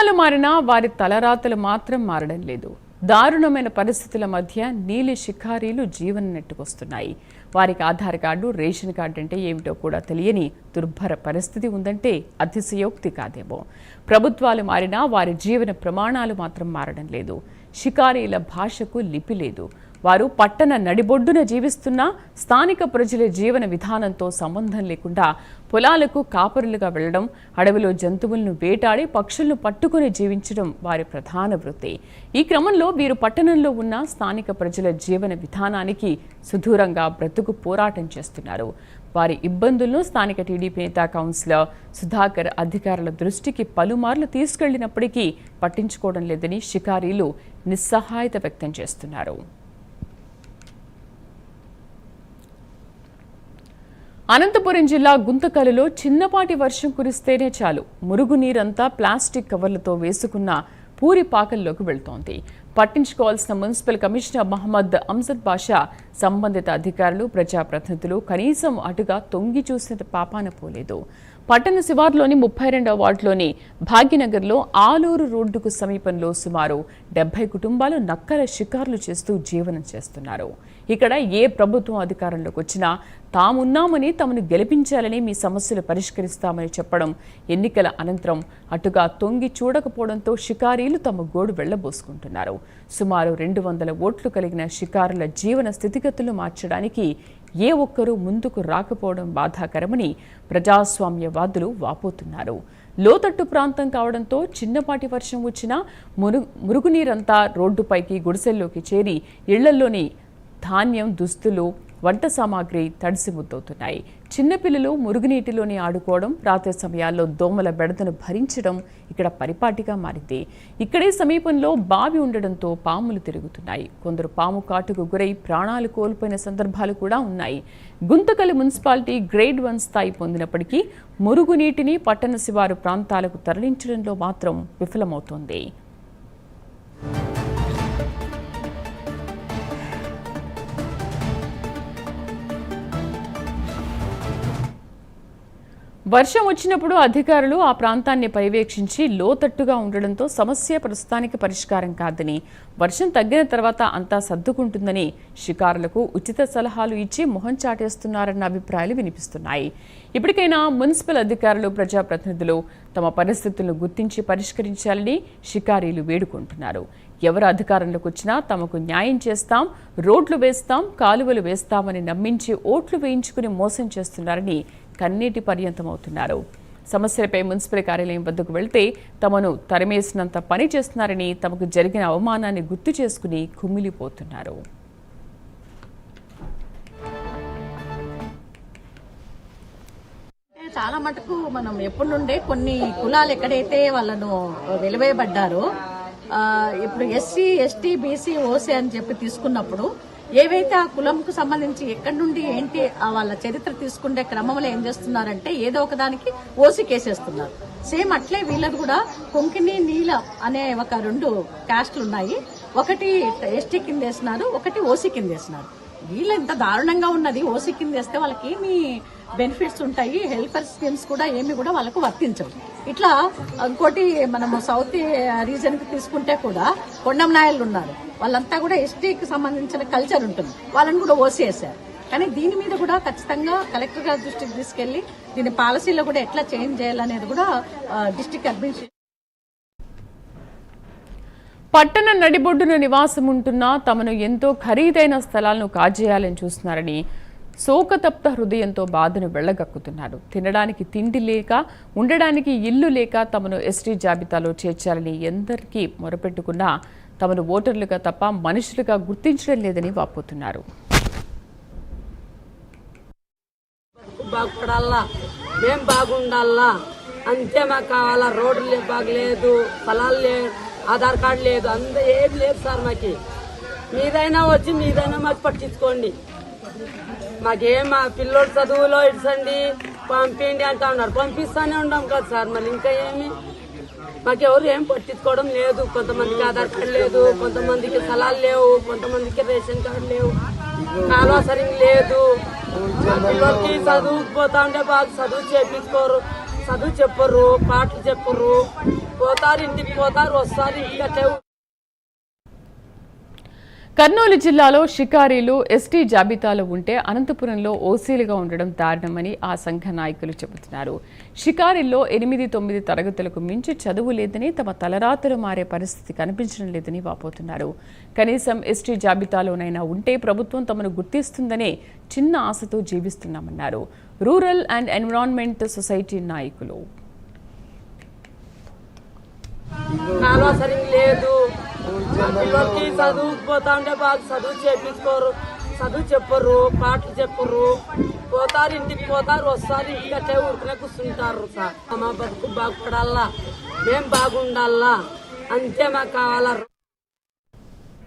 పొలాలు మారినా వారి తలరాతలు మాత్రం మారడం లేదు. దారుణమైన పరిస్థితుల మధ్య నీలి షికారీలు జీవనం నెట్టుకొస్తున్నాయి. వారికి ఆధార్ కార్డు రేషన్ కార్డు అంటే ఏమిటో కూడా తెలియని దుర్భర పరిస్థితి ఉందంటే అతిశయోక్తి కాదేమో. ప్రభుత్వాలు మారినా వారి జీవన ప్రమాణాలు మాత్రం మారడం లేదు. షికారీల భాషకు లిపి లేదు. వారు పట్టణ నడిబొడ్డున జీవిస్తున్నా స్థానిక ప్రజల జీవన విధానంతో సంబంధం లేకుండా పొలాలకు కాపరులుగా వెళ్ళడం అడవిలో జంతువులను వేటాడి పక్షులను పట్టుకుని జీవించడం వారి ప్రధాన వృత్తి. ఈ క్రమంలో వీరు పట్టణంలో ఉన్న స్థానిక ప్రజల జీవన విధానానికి సుదూరంగా బ్రతుకు పోరాటం చేస్తున్నారు. వారి ఇబ్బందులను స్థానిక టీడీపీ నేత కౌన్సిలర్ సుధాకర్ అధికారుల దృష్టికి పలుమార్లు తీసుకెళ్ళినప్పటికీ పట్టించుకోవడం లేదని షికారీలు నిస్సహాయత వ్యక్తం చేస్తున్నారు. అనంతపురం జిల్లా గుంతకలలో చిన్నపాటి వర్షం కురిస్తేనే చాలు. మురుగునీరంతా ప్లాస్టిక్ కవర్లతో వేసుకున్న పూరి పాకల్లోకి వెళ్తోంది. పట్టించుకోవాల్సిన మున్సిపల్ కమిషనర్ మహమ్మద్ అంజద్ బాషా సంబంధిత అధికారులు ప్రజాప్రతినిధులు కనీసం అటుగా తొంగి చూసిన పాపాన పోలేదు. పట్టణ శివార్లోని ముప్పై రెండవ వార్డులోని భాగ్యనగర్లో ఆలూరు రోడ్డుకు సమీపంలో సుమారు డెబ్బై కుటుంబాలు నక్కల షికార్లు చేస్తూ జీవనం చేస్తున్నారు. ఇక్కడ ఏ ప్రభుత్వం అధికారంలోకి వచ్చినా తామున్నామని తమను గెలిపించాలని మీ సమస్యలు పరిష్కరిస్తామని చెప్పడం ఎన్నికల అనంతరం అటుగా తొంగి చూడకపోవడంతో షికారీలు తమ గోడు వెళ్ళబోసుకుంటున్నారు సుమారు రెండు వందల ఓట్లు కలిగిన షికారుల జీవన స్థితిగతులు మార్చడానికి ఏ ఒక్కరూ ముందుకు రాకపోవడం బాధాకరమని ప్రజాస్వామ్యవాదులు వాపోతున్నారు. లోతట్టు ప్రాంతం కావడంతో చిన్నపాటి వర్షం వచ్చినా మురుగు మురుగునీరంతా రోడ్డుపైకి గుడిసెల్లోకి చేరి ఇళ్ళల్లోని ధాన్యం దుస్తులు వంట సామాగ్రి తడిసి ముద్దవుతున్నాయి. చిన్నపిల్లలు మురుగునీటిలోని ఆడుకోవడం రాత్రి సమయాల్లో దోమల బెడదను భరించడం ఇక్కడ పరిపాటిగా మారింది. ఇక్కడే సమీపంలో బావి ఉండడంతో పాములు తిరుగుతున్నాయి. కొందరు పాము కాటుకు గురై ప్రాణాలు కోల్పోయిన సందర్భాలు కూడా ఉన్నాయి. గుంతకల్ మున్సిపాలిటీ గ్రేడ్ వన్ స్థాయి పొందినప్పటికీ మురుగునీటిని పట్టణ శివారు ప్రాంతాలకు తరలించడంలో మాత్రం విఫలమవుతోంది. వర్షం వచ్చినప్పుడు అధికారులు ఆ ప్రాంతాన్ని పర్యవేక్షించి లోతట్టుగా ఉండడంతో సమస్య ప్రస్తుతానికి పరిష్కారం కాదని వర్షం తగ్గిన తర్వాత అంతా సర్దుకుంటుందని షికారులకు ఉచిత సలహాలు ఇచ్చి మొహం చాటేస్తున్నారన్న అభిప్రాయాలు వినిపిస్తున్నాయి. ఇప్పటికైనా మున్సిపల్ అధికారులు ప్రజాప్రతినిధులు తమ పరిస్థితులను గుర్తించి పరిష్కరించాలని షికారీలు వేడుకుంటున్నారు. ఎవరు అధికారంలోకి వచ్చినా తమకు న్యాయం చేస్తాం రోడ్లు వేస్తాం కాలువలు వేస్తామని నమ్మించి ఓట్లు వేయించుకుని మోసం చేస్తున్నారని కన్నీటి పర్యంతమవుతున్నారు. సమస్యలపై మున్సిపల్ కార్యాలయం వద్దకు వెళ్తే తమను తరిమేసినంత పని చేస్తున్నారని తమకు జరిగిన అవమానాన్ని గుర్తు చేసుకుని కుమిలిపోతున్నారు. చాలా మటుకు మనం ఎప్పటి నుండే కొన్ని కులాలు ఎక్కడైతే వాళ్ళను వెలువేయబడ్డారో ఇప్పుడు ఎస్సీ ఎస్టీ బీసీ ఓసీ అని చెప్పి తీసుకున్నప్పుడు ఏవైతే ఆ కులంకు సంబంధించి ఎక్కడి నుండి ఏంటి ఆ వాళ్ళ చరిత్ర తీసుకుంటే క్రమంలో ఏం చేస్తున్నారంటే ఏదో ఒకదానికి ఓసీ కేసేస్తున్నారు. సేమ్ అట్లే వీళ్ళది కూడా కొంకిని నీల అనే ఒక రెండు క్యాస్ట్లు ఉన్నాయి. ఒకటి ఎస్టీ కింద వేసినారు ఒకటి ఓసీ కింద వేసినారు. వీళ్ళు ఎంత దారుణంగా ఉన్నది ఓసీ కింద వేస్తే వాళ్ళకి ఏమి బెనిఫిట్స్ ఉంటాయి హెల్పర్ స్కీమ్స్ కూడా ఏమి కూడా వాళ్ళకు వర్తించవు. ఇట్లా ఇంకోటి మనము సౌత్ రీజన్కి తీసుకుంటే కూడా కొండం నాయలు ఉన్నారు. వాళ్ళంతా కూడా ఎస్టీకి సంబంధించిన కల్చర్ ఉంటుంది. వాళ్ళని కూడా ఓసీ వేశారు. కానీ దీని మీద కూడా ఖచ్చితంగా కలెక్టర్ గారి దృష్టికి తీసుకెళ్ళి దీని పాలసీలో కూడా ఎట్లా చేంజ్ చేయాలనేది కూడా డిస్టిక్ అడ్మినిస్ట్రేషన్ పట్టణ నడిబొడ్డున నివాసం ఉంటున్న తమను ఎంతో ఖరీదైన స్థలాలను కాజేయాలని చూస్తున్నారని శోకతప్త హృదయంతో బాధను వెళ్ళగక్కుతున్నారు తినడానికి తిండి లేక ఉండడానికి ఇల్లు లేక తమను ఎస్టీ జాబితాలో చేర్చాలని ఎందరికీ మొరపెట్టుకున్నా తమను ఓటర్లుగా తప్ప మనుషులుగా గుర్తించడం లేదని వాపోతున్నారు. బాగుపడాలా? మేం బాగుండాలా? అంతే మాకు కావాలా? రోడ్లు బాగలేదు పొలాలు లేదు ఆధార్ కార్డు లేదు అంత ఏం లేదు సార్ మాకి. మీదైనా వచ్చి మీదైనా మాకు పట్టించుకోండి. మాకేం మా పిల్లోడు చదువులో ఇడ్చండి పంపిండి అంటా ఉన్నారు. పంపిస్తానే ఉన్నాం కదా సార్ మరి ఇంకా ఏమి? మాకెవరు ఏం పట్టించుకోవడం లేదు. కొంతమందికి ఆధార్ కార్డు లేదు కొంతమందికి స్థలాలు లేవు కొంతమందికి రేషన్ కార్డు లేవు. కాలువ సరిగ్గా లేదు. పిల్లలకి చదువుకు పోతా ఉంటే బాగా చదువు చేపించుకోరు. చదువు చెప్పరు పాటలు చెప్పరు పోతారు ఇంటికి పోతారు వస్తారు ఇంటికి కర్నూలు జిల్లాలో షికారీలు ఎస్టీ జాబితాలో ఉంటే అనంతపురంలో ఓసీలుగా ఉండడం దారుణమని ఆ సంఘ నాయకులు చెబుతున్నారు. షికారీల్లో ఎనిమిది తొమ్మిది తరగతులకు మించి చదువు లేదని తమ తలరాతలు మారే పరిస్థితి కనిపించడం లేదని వాపోతున్నారు. కనీసం ఎస్టీ జాబితాలోనైనా ఉంటే ప్రభుత్వం తమను గుర్తిస్తుందనే చిన్న ఆశతో జీవిస్తున్నామన్నారు. రూరల్ అండ్ ఎన్విరాన్మెంట్ సొసైటీ నాయకులు. నాలో సరిగ్గా లేదు. పిల్లలకి చదువు పోతా ఉంటే బాగా చదువు చేపించుకోరు. చదువు చెప్పరు పాటలు చెప్పరు. పోతారు ఇంటికి పోతారు వస్తారు ఇంటికి అట్లే ఊరికనే కూర్చుంటారు సార్. మా బతుకు బాగుపడాలా? మేము బాగుండాలా? అంతే మాకు కావాలా?